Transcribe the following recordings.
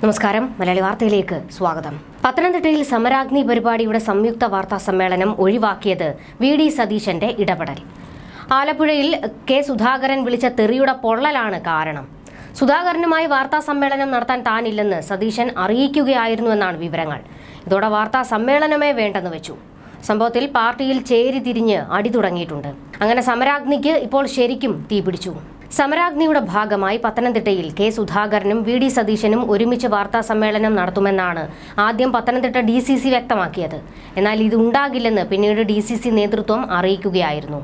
നമസ്കാരം. മലയാളി വാർത്തയിലേക്ക് സ്വാഗതം. പത്തനംതിട്ടയിൽ സമരാഗ്നി പരിപാടിയുടെ സംയുക്ത വാർത്താ സമ്മേളനം ഒഴിവാക്കിയത് വി ഡി സതീശന്റെ ഇടപെടൽ. ആലപ്പുഴയിൽ കെ സുധാകരൻ വിളിച്ച തെറിയുടെ പൊള്ളലാണ് കാരണം. സുധാകരനുമായി വാർത്താ സമ്മേളനം നടത്താൻ താനില്ലെന്ന് സതീശൻ അറിയിക്കുകയായിരുന്നുവെന്നാണ് വിവരങ്ങൾ. ഇതോടെ വാർത്താ സമ്മേളനമേ വേണ്ടെന്ന് വെച്ചു. സംഭവത്തിൽ പാർട്ടിയിൽ ചേരി തിരിഞ്ഞ് അടി തുടങ്ങിയിട്ടുണ്ട്. അങ്ങനെ സമരാഗ്നിക്ക് ഇപ്പോൾ ശരിക്കും തീപിടിച്ചു. സമരാഗ്നിയുടെ ഭാഗമായി പത്തനംതിട്ടയിൽ കെ സുധാകരനും വി ഡി സതീശനും ഒരുമിച്ച് വാർത്താ സമ്മേളനം നടത്തുമെന്നാണ് ആദ്യം പത്തനംതിട്ട ഡി സി സി വ്യക്തമാക്കിയത്. എന്നാൽ ഇതുണ്ടാകില്ലെന്ന് പിന്നീട് ഡി സി സി നേതൃത്വം അറിയിക്കുകയായിരുന്നു.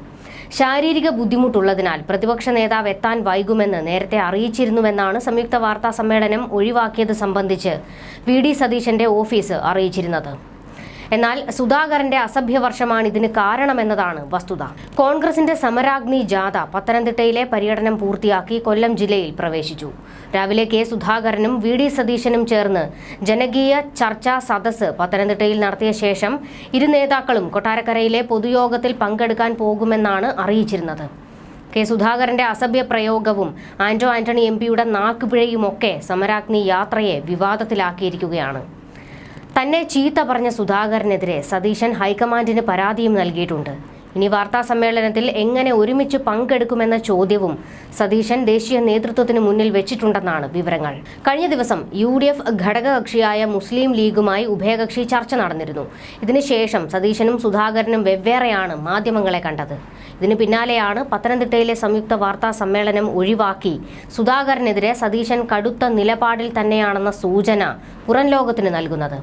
ശാരീരിക ബുദ്ധിമുട്ടുള്ളതിനാൽ പ്രതിപക്ഷ നേതാവ് എത്താൻ വൈകുമെന്ന് നേരത്തെ അറിയിച്ചിരുന്നുവെന്നാണ് സംയുക്ത വാർത്താ സമ്മേളനം ഒഴിവാക്കിയത് സംബന്ധിച്ച് വി ഡി സതീശന്റെ ഓഫീസ് അറിയിച്ചിരുന്നത്. എന്നാൽ സുധാകരന്റെ അസഭ്യവർഷമാണ് ഇതിന് കാരണമെന്നതാണ് വസ്തുത. കോൺഗ്രസിന്റെ സമരാഗ്നി ജാഥ പത്തനംതിട്ടയിലെ പര്യടനം പൂർത്തിയാക്കി കൊല്ലം ജില്ലയിൽ പ്രവേശിച്ചു. രാവിലെ കെ സുധാകരനും വി ഡി സതീശനും ചേർന്ന് ജനകീയ ചർച്ചാ സദസ് പത്തനംതിട്ടയിൽ നടത്തിയ ശേഷം ഇരു നേതാക്കളും കൊട്ടാരക്കരയിലെ പൊതുയോഗത്തിൽ പങ്കെടുക്കാൻ പോകുമെന്നാണ് അറിയിച്ചിരുന്നത്. കെ സുധാകരന്റെ അസഭ്യ പ്രയോഗവും ആന്റോ ആന്റണി എം പിയുടെ നാക്കുപിഴയുമൊക്കെ സമരാഗ്നി യാത്രയെ വിവാദത്തിലാക്കിയിരിക്കുകയാണ്. തന്നെ ചീത്ത പറഞ്ഞ സുധാകരനെതിരെ സതീശൻ ഹൈക്കമാൻഡിന് പരാതിയും നൽകിയിട്ടുണ്ട്. ഇനി വാർത്താ സമ്മേളനത്തിൽ എങ്ങനെ ഒരുമിച്ച് പങ്കെടുക്കുമെന്ന ചോദ്യവും സതീശൻ ദേശീയ നേതൃത്വത്തിന് മുന്നിൽ വെച്ചിട്ടുണ്ടെന്നാണ് വിവരങ്ങൾ. കഴിഞ്ഞ ദിവസം യു ഡി എഫ് ഘടകകക്ഷിയായ മുസ്ലിം ലീഗുമായി ഉഭയകക്ഷി ചർച്ച നടന്നിരുന്നു. ഇതിനുശേഷം സതീശനും സുധാകരനും വെവ്വേറെയാണ് മാധ്യമങ്ങളെ കണ്ടത്. ഇതിന് പിന്നാലെയാണ് പത്തനംതിട്ടയിലെ സംയുക്ത വാർത്താ സമ്മേളനം ഒഴിവാക്കി സുധാകരനെതിരെ സതീശൻ കടുത്ത നിലപാടിൽ തന്നെയാണെന്ന സൂചന പുറം ലോകത്തിന് നൽകുന്നത്.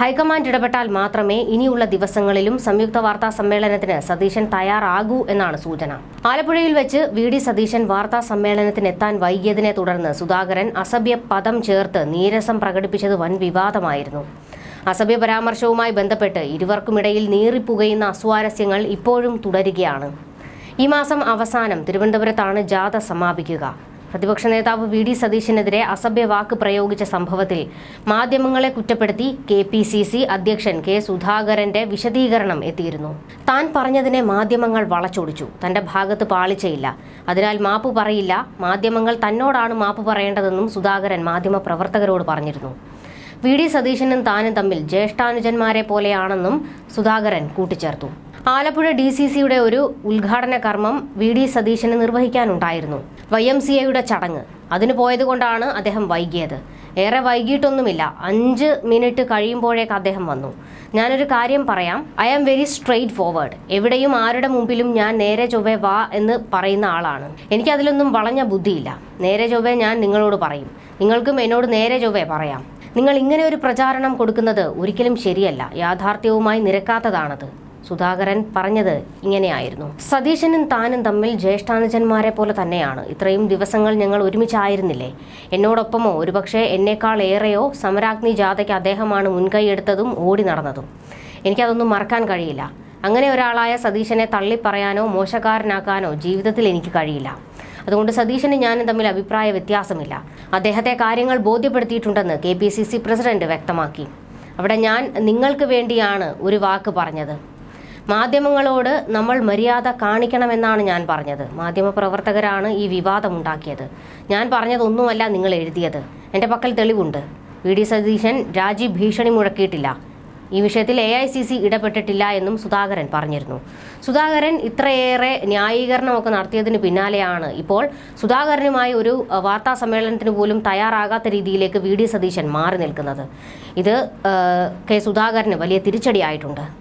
ഹൈക്കമാൻഡ് ഇടപെട്ടാൽ മാത്രമേ ഇനിയുള്ള ദിവസങ്ങളിലും സംയുക്ത വാർത്താ സമ്മേളനത്തിന് സതീശൻ തയ്യാറാകൂ എന്നാണ് സൂചന. ആലപ്പുഴയിൽ വെച്ച് വി ഡി സതീശൻ വാർത്താ സമ്മേളനത്തിനെത്താൻ വൈകിയതിനെ തുടർന്ന് സുധാകരൻ അസഭ്യ പദം ചേർത്ത് നീരസം പ്രകടിപ്പിച്ചത് വൻ വിവാദമായിരുന്നു. അസഭ്യ പരാമർശവുമായി ബന്ധപ്പെട്ട് ഇരുവർക്കുമിടയിൽ നീറിപ്പുകയുന്ന അസ്വാരസ്യങ്ങൾ ഇപ്പോഴും തുടരുകയാണ്. ഈ മാസം അവസാനം തിരുവനന്തപുരത്താണ് ജാഥ സമാപിക്കുക. പ്രതിപക്ഷ നേതാവ് വി ഡി സതീശനെതിരെ അസഭ്യ വാക്ക് പ്രയോഗിച്ച സംഭവത്തിൽ മാധ്യമങ്ങളെ കുറ്റപ്പെടുത്തി കെ പി സി സി അധ്യക്ഷൻ കെ സുധാകരന്റെ വിശദീകരണം എത്തിയിരുന്നു. താൻ പറഞ്ഞതിനെ മാധ്യമങ്ങൾ വളച്ചൊടിച്ചു. തന്റെ ഭാഗത്ത് പാളിച്ചയില്ല. അതിനാൽ മാപ്പ് പറയില്ല. മാധ്യമങ്ങൾ തന്നോടാണ് മാപ്പ് പറയേണ്ടതെന്നും സുധാകരൻ മാധ്യമ പ്രവർത്തകരോട് പറഞ്ഞിരുന്നു. വി ഡി സതീശനും താനും തമ്മിൽ ജ്യേഷ്ഠാനുജന്മാരെ പോലെയാണെന്നും സുധാകരൻ കൂട്ടിച്ചേർത്തു. ആലപ്പുഴ ഡി സി സിയുടെ ഒരു ഉദ്ഘാടന കർമ്മം വി ഡി സതീശന് നിർവഹിക്കാനുണ്ടായിരുന്നു. വൈ എം സി എയുടെ ചടങ്ങ്. അതിന് പോയതുകൊണ്ടാണ് അദ്ദേഹം വൈകിയത്. ഏറെ വൈകിട്ടൊന്നുമില്ല. അഞ്ച് മിനിറ്റ് കഴിയുമ്പോഴേക്ക് അദ്ദേഹം വന്നു. ഞാനൊരു കാര്യം പറയാം. I am very straightforward. എവിടെയും ആരുടെ മുമ്പിലും ഞാൻ നേരെ ചൊവ്വേ വാ എന്ന് പറയുന്ന ആളാണ്. എനിക്കതിലൊന്നും വളഞ്ഞ ബുദ്ധിയില്ല. നേരെ ചൊവ്വേ ഞാൻ നിങ്ങളോട് പറയും. നിങ്ങൾക്കും എന്നോട് നേരെ ചൊവ്വേ പറയാം. നിങ്ങൾ ഇങ്ങനെ ഒരു പ്രചാരണം കൊടുക്കുന്നത് ഒരിക്കലും ശരിയല്ല. യാഥാർത്ഥ്യവുമായി നിരക്കാത്തതാണത്. സുധാകരൻ പറഞ്ഞത് ഇങ്ങനെയായിരുന്നു. സതീശനും താനും തമ്മിൽ ജ്യേഷ്ഠാനുജന്മാരെ പോലെ തന്നെയാണ്. ഇത്രയും ദിവസങ്ങൾ ഞങ്ങൾ ഒരുമിച്ചായിരുന്നില്ലേ? എന്നോടൊപ്പമോ? ഒരുപക്ഷെ എന്നേക്കാൾ ഏറെയോ സമരാഗ്നി ജാഥയ്ക്ക് അദ്ദേഹമാണ് മുൻകൈ എടുത്തതും ഓടി നടന്നതും. എനിക്കതൊന്നും മറക്കാൻ കഴിയില്ല. അങ്ങനെ ഒരാളായ സതീശനെ തള്ളിപ്പറയാനോ മോശക്കാരനാക്കാനോ ജീവിതത്തിൽ എനിക്ക് കഴിയില്ല. അതുകൊണ്ട് സതീശനും ഞാനും തമ്മിൽ അഭിപ്രായ വ്യത്യാസമില്ല. അദ്ദേഹത്തെ കാര്യങ്ങൾ ബോധ്യപ്പെടുത്തിയിട്ടുണ്ടെന്ന് കെ പ്രസിഡന്റ് വ്യക്തമാക്കി. അവിടെ ഞാൻ നിങ്ങൾക്ക് വേണ്ടിയാണ് ഒരു വാക്ക് പറഞ്ഞത്. മാധ്യമങ്ങളോട് നമ്മൾ മര്യാദ കാണിക്കണമെന്നാണ് ഞാൻ പറഞ്ഞത്. മാധ്യമപ്രവർത്തകരാണ് ഈ വിവാദമുണ്ടാക്കിയത്. ഞാൻ പറഞ്ഞതൊന്നുമല്ല നിങ്ങൾ എഴുതിയത്. എന്റെ പക്കൽ തെളിവുണ്ട്. വി. ഡി. സതീശൻ രാജി ഭീഷണി മുഴക്കിയിട്ടില്ല. ഈ വിഷയത്തിൽ എ. ഐ. സി. സി ഇടപെട്ടിട്ടില്ല എന്നും സുധാകരൻ പറഞ്ഞിരുന്നു. സുധാകരൻ ഇത്രയേറെ ന്യായീകരണമൊക്കെ നടത്തിയതിന് പിന്നാലെയാണ് ഇപ്പോൾ സുധാകരനുമായി ഒരു വാർത്താ സമ്മേളനത്തിന് പോലും തയ്യാറാകാത്ത രീതിയിലേക്ക് വി. ഡി. സതീശൻ മാറി നിൽക്കുന്നത്. ഇത് കെ. സുധാകരന് വലിയ തിരിച്ചടിയായിട്ടുണ്ട്.